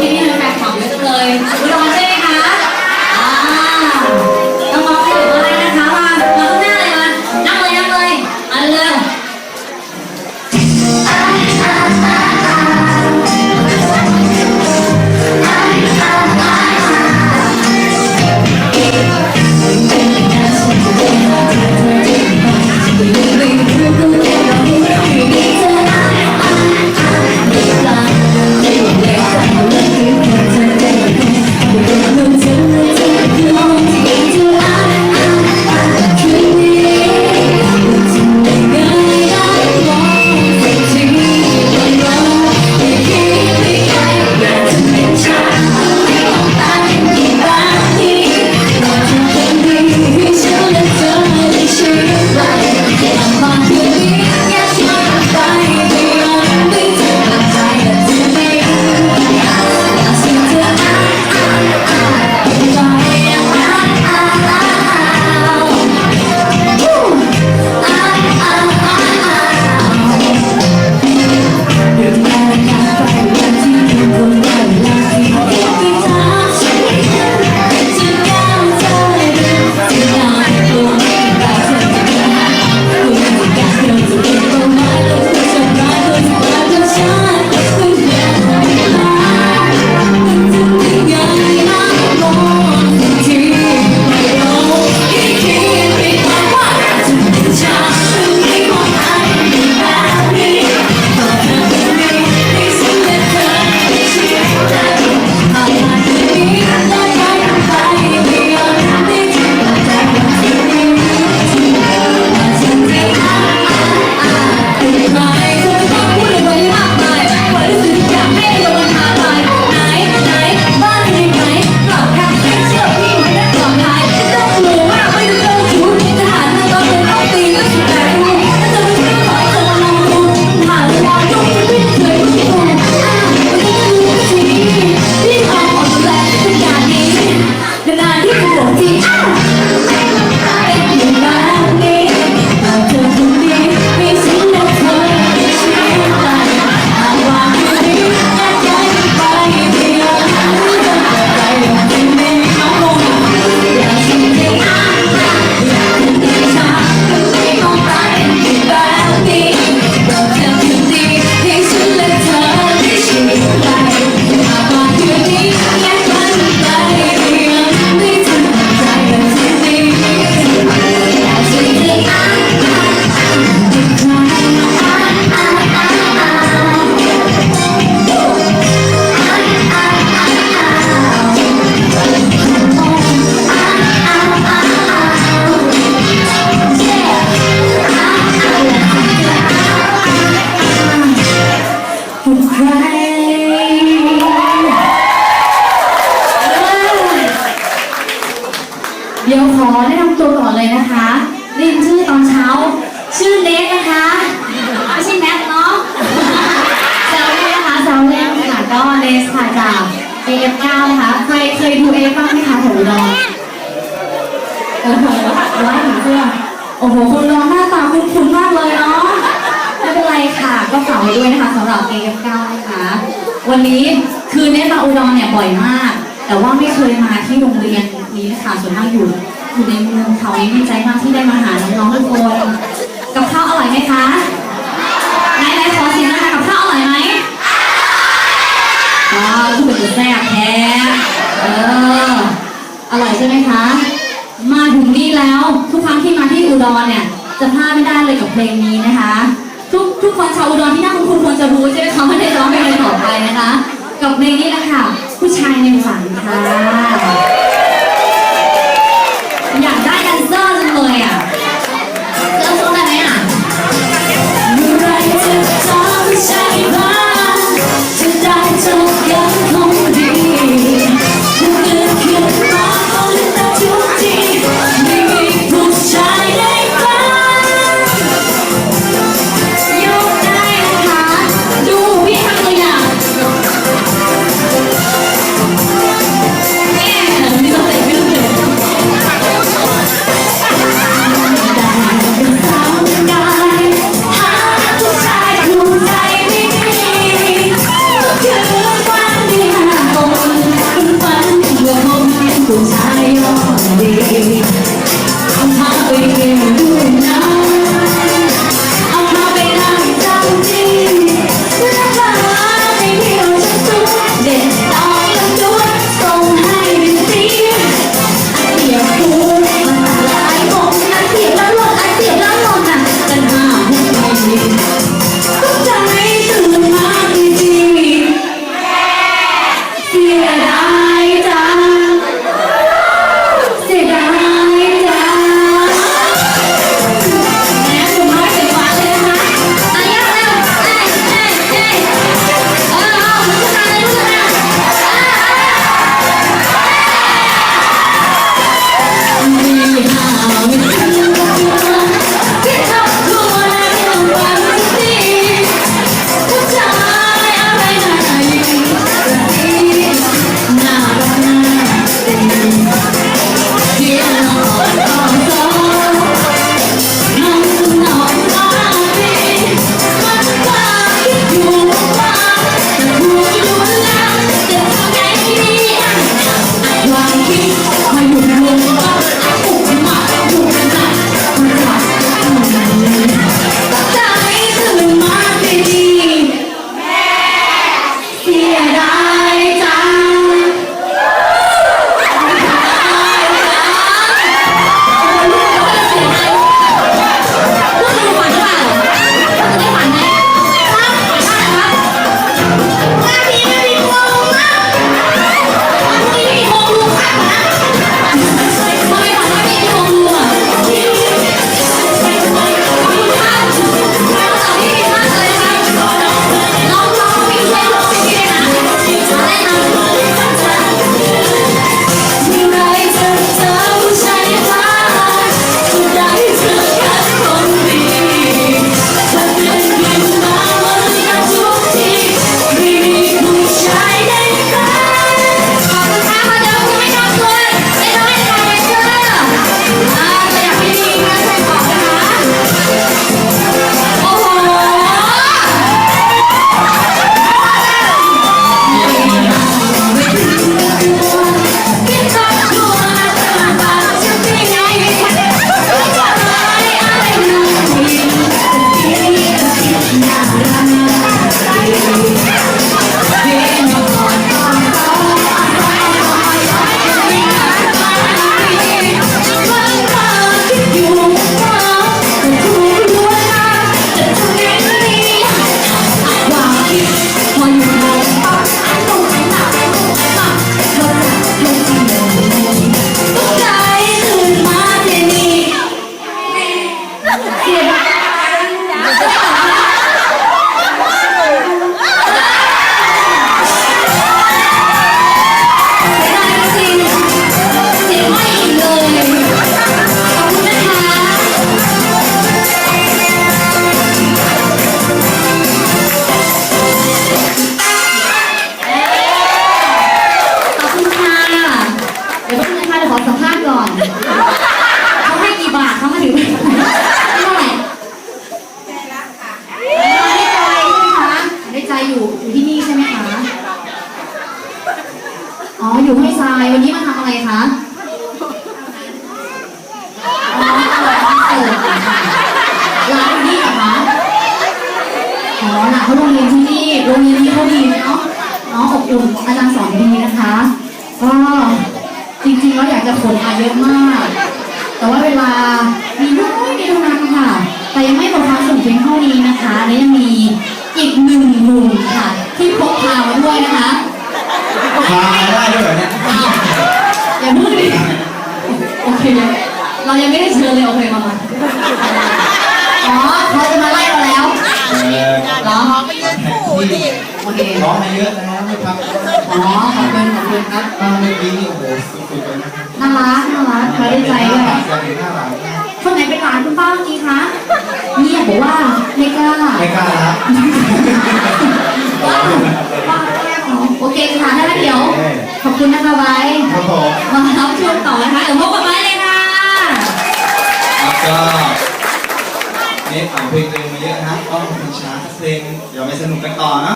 ที่นี่มีแฟนคลับเยอะจังเลย เลสค่ะจาก AF9 นะคะใครเคยดู AF บ้างไหมคะผมรองโอ้โหร้อยหนึ่งเสื้อนโอ้โหคุณรองหน้าตาคุ้นๆมากเลยเนาะไม่เป็นไรค่ะก็ฝากไว้ด้วยนะคะสำหรับ AF9 นะคะวันนี้คือเนตมาอุดรเนี่ยบ่อยมาก แต่ว่าไม่เคยมาที่โรงเรียนนี้นะคะส่วนมากอยู่อยู่ในเมืองเขานี้ดีใจมากที่ได้มาหาน้องๆทุกคนกับข้าวอร่อยไหมคะ คือเป็นแซ่บแท้ เออ อร่อยใช่ไหมคะ มาถึงนี่แล้ว ทุกครั้งที่มาที่อุดรเนี่ย จะพลาดไม่ได้เลยกับเพลงนี้นะคะ ทุกทุกคนชาวอุดรที่นั่งคุณควรจะรู้ใช่ไหมคะว่าได้ร้องเพลงอะไรต่อไปนะคะ กับเพลงนี้แหละค่ะผู้ชายในฝันค่ะ อยากได้แดนเซอร์จังเลยอะ อยู่ที่นี่ใช่ไหมคะ อ๋อ อยู่ห้วยทราย วันนี้มาทำอะไรคะอ๋อเปิดค่ะร้านอยู่นี่เหรอคะ อ๋อหลานเขาโรงเรียนที่นี่ โรงเรียนนี้เขาดีเนาะเนาะอบอุ่นอาจารย์สอนดีนะคะ ก็จริงๆแล้วอยากจะขนมาเยอะมาก แต่ว่าเวลามีน้อยมีเท่านั้นค่ะ แต่ยังไม่หมดความสนุกเพียงเท่านี้นะคะและยังมี อีกหนึ่งหนุ่มค่ะ ที่พกพามาด้วยนะคะพามาได้ด้วยเหรอเนี่ยอ้าวอย่าพูดดิโอเคเรายังไม่ได้เชิญเลยโอเคมามาอ๋อเขาจะมาไล่เราแล้วเออเหรอแข่งที่โอเคร้องมาเยอะแล้วไม่พักอ๋อขอบคุณขอบคุณครับตอนเมื่อกี้นี่โอ้โหสุดๆเลยนะน่ารักน่ารักเขาได้ใจด้วยหน้าตาเสียงหน้าหลัง คนไหนเป็นหลานคุณป้าเมื่อกี้คะเนี่ยบอกว่าไม่กล้าไม่กล้าละป้าแม่ของโอเคค่ะถ้างั้นเดี๋ยว ขอบคุณนะคะไว้ครับผมมารับช่วงต่อนะคะเดี๋ยวพบกันไว้เลยค่ะแล้วก็นี่เอาเพลงเพลงมาเยอะนะครับก็ขอบคุณช้าเพลงเดี๋ยวไปสนุกกันต่อนะ